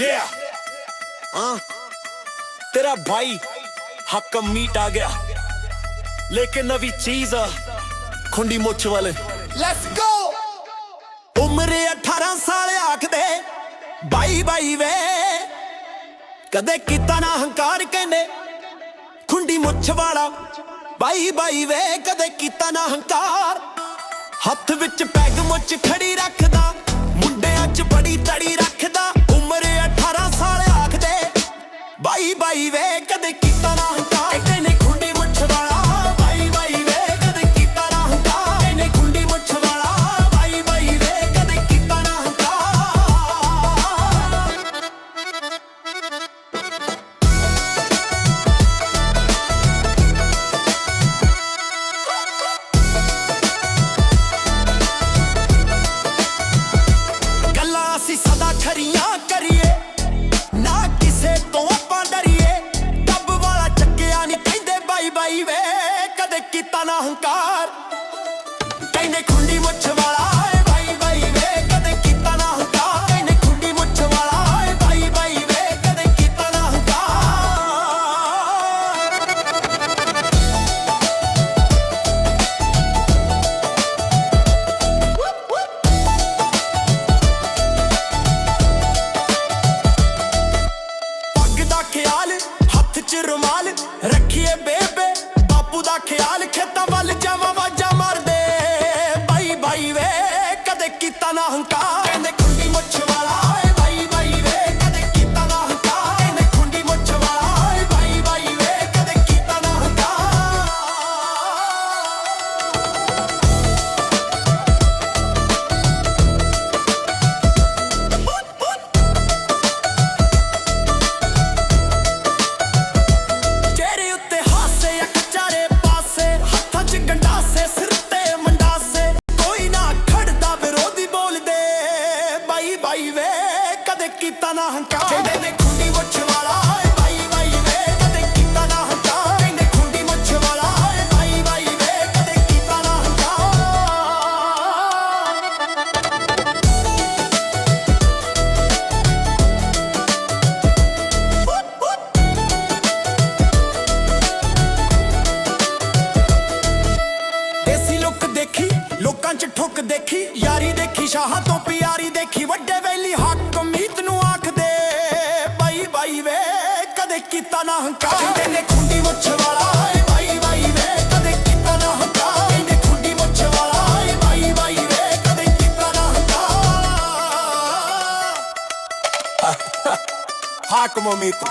yeah. ਹਾਂ ਤੇਰਾ ਭਾਈ ਹੱਕ ਮੀਟ ਆ ਗਿਆ ਲੇਕਿਨ ਨਵੀਂ ਚੀਜ਼ ਖੁੰਡੀ ਮੁੱਛ ਵਾਲੇ ਲੈਟਸ ਗੋ ਉਮਰ 18 ਸਾਲ ਆਖਦੇ ਬਾਈ ਬਾਈ ਵੇ ਕਦੇ ਕੀਤਾ ਨਾ ਹੰਕਾਰ ਕਹਿੰਦੇ ਖੁੰਡੀ ਮੁੱਛ ਵਾਲਾ ਬਾਈ ਬਾਈ ਵੇ ਕਦੇ ਕੀਤਾ ਨਾ ਹੰਕਾਰ ਹੱਥ ਵਿੱਚ ਪੈਗ ਮੁੱਛ ਖੜੀ ਰੱਖਦਾ ਵੇ ਕਦੇ ਕੀਤਾ ਨਾ ਹੰਕਾਰ ਕਹਿੰਦੇ ਖੁੰਡੀ ਮੁੱਛ ਵਾਲਾ ਕੀਤਾ ਨਾ ਹੰਕਾਰ ਪੱਗ ਦਾ ਖਿਆਲ, ਹੱਥ 'ਚ ਰੁਮਾਲ, ਰੱਖੀਏ ਬੇਬੇ, ਬਾਪੂ ਦਾ ਖਿਆਲ, ਖੇਤਾਂ ਕੀਤਾ ਨਾ ਹੰਕਾਰ। ਕਹਿੰਦੇ ਨੇ ਖੁੰਡੀ ਮੁੱਛ ਵਾਲਾ ਏ ਬਾਈ ਬਾਈ ਵੇ, ਕਦੇ ਕੀਤਾ ਨਾ ਹੰਕਾਰ। ਕਹਿੰਦੇ ਖੁੰਡੀ ਮੁੱਛ ਵਾਲਾ ਏ ਬਾਈ ਬਾਈ ਵੇ, ਕਦੇ ਕੀਤਾ ਨਾ ਹੰਕਾਰ। ਦੇਸੀ ਲੁੱਕ ਦੇਖੀ, ਲੋਕਾਂ 'ਚ ਠੁੱਕ ਦੇਖੀ, ਯਾਰੀ ਦੇਖੀ, ਸ਼ਾਹਾਂ ਕਦੇ ਕੀਤਾ ਨਾ ਹੰਕਾਰ। ਕਹਿੰਦੇ ਖੁੰਡੀ ਮੁੱਛ ਵਾਲਾ, ਏ ਬਾਈ ਬਾਈ ਵੇ, ਕਦੇ ਕੀਤਾ ਨਾ ਹੰਕਾਰ। ਕਹਿੰਦੇ ਖੁੰਡੀ ਮੁੱਛ ਵਾਲਾ, ਏ ਬਾਈ ਬਾਈ ਵੇ, ਕਦੇ ਕੀਤਾ ਨਾ ਹੰਕਾਰ। ਹਾਕਮ ਮੀਤ